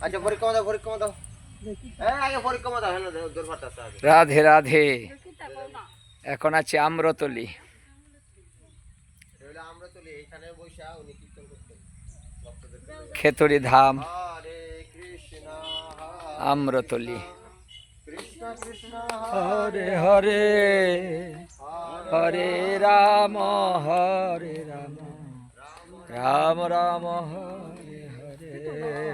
আচ্ছা দাও দাও। হ্যাঁ হ্যাঁ রাধে রাধে। এখন আছে আম্রতলি। খেতরি ধাম। হরে কৃষ্ণ আম্রতলি। কৃষ্ণ কৃষ্ণ হরে। হরে। হরে রাম হরে রাম। রাম রাম হরে হরে।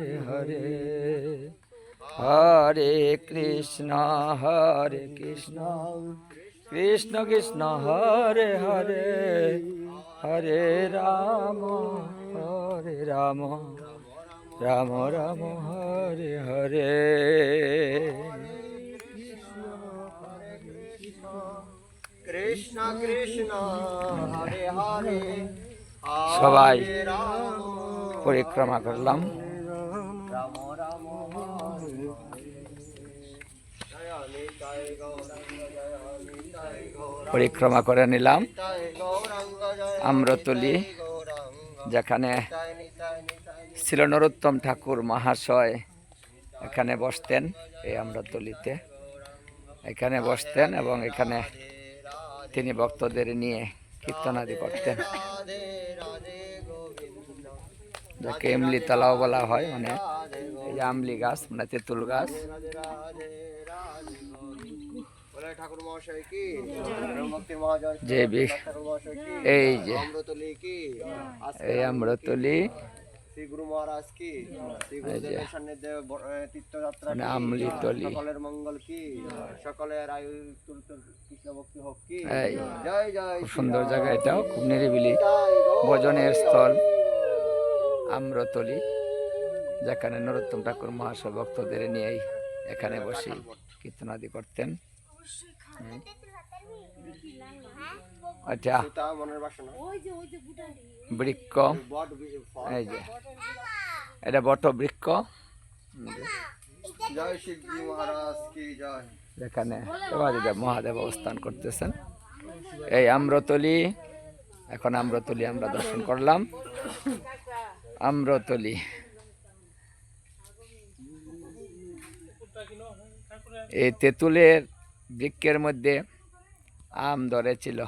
হরে হরে হরে কৃষ্ণ হরে কৃষ্ণ কৃষ্ণ কৃষ্ণ হরে হরে হরে রাম হরে রাম রাম রাম হরে হরে কৃষ্ণ কৃষ্ণ হরে হরে সবাই পরিক্রমা করলাম। পরিক্রমা করে নিলাম। আম্রতলি, যেখানে ছিল নরোত্তম ঠাকুর মহাশয় এখানে বসতেন, এই আম্রতলিতে। এখানে বসতেন এবং এখানে তিনি ভক্তদের নিয়ে কীর্তনাদি করতেন। যাকে এমলি তালাও বলা হয় মানে এই আমলি গাছ মানে তেঁতুল গাছ। ঠাকুর মহাশয় কি? মহাজয় ঠাকুর মহাশয়। কি? এই যে। অমৃতলি কি? এই আম্রতলি শ্রী গুরু মহারাজ কি? শ্রী গুরুদেবের সান্নিধ্যে তীর্থযাত্রা কি? সকলের মঙ্গল কি? সকলের আয়ু কৃষ্ণ ভক্তি হোক কি? এই। জয় জয় সুন্দর জায়গা এটাও খুব নিরিবিলি। ভজনের স্থল। আম্রতলি যেখানে নরোত্তম ঠাকুর মহাশয় ভক্তদের নিয়েই এখানে বসে কীর্তনাদি করতেন। আচ্ছা। বৃক্ষ। এই যে। এটা বট বৃক্ষ। মহাদেব অবস্থান করতেছেন। এই আম্রতলি। এখন আম্রতলি আমরা দর্শন করলাম। আম্রতলি। এই তেঁতুলের বৃক্ষের মধ্যে আম ধরেছিল।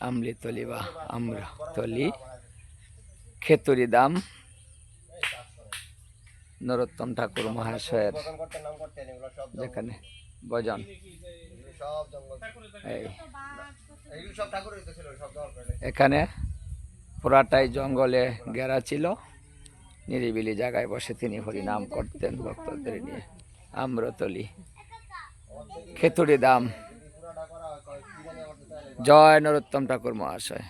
আমলিতলি বা আম্রতলি খেতুরি দাম। নরোত্তম ঠাকুর মহাশয়ের। যেখানে করে এখানে পুরাটাই জঙ্গলে ঘেরা ছিল। নিরিবিলি জায়গায় বসে তিনি হরিনাম করতেন ভক্তদের নিয়ে। আম্রতলি খেতুরি দাম। জয় নরোত্তম ঠাকুর মহাশয়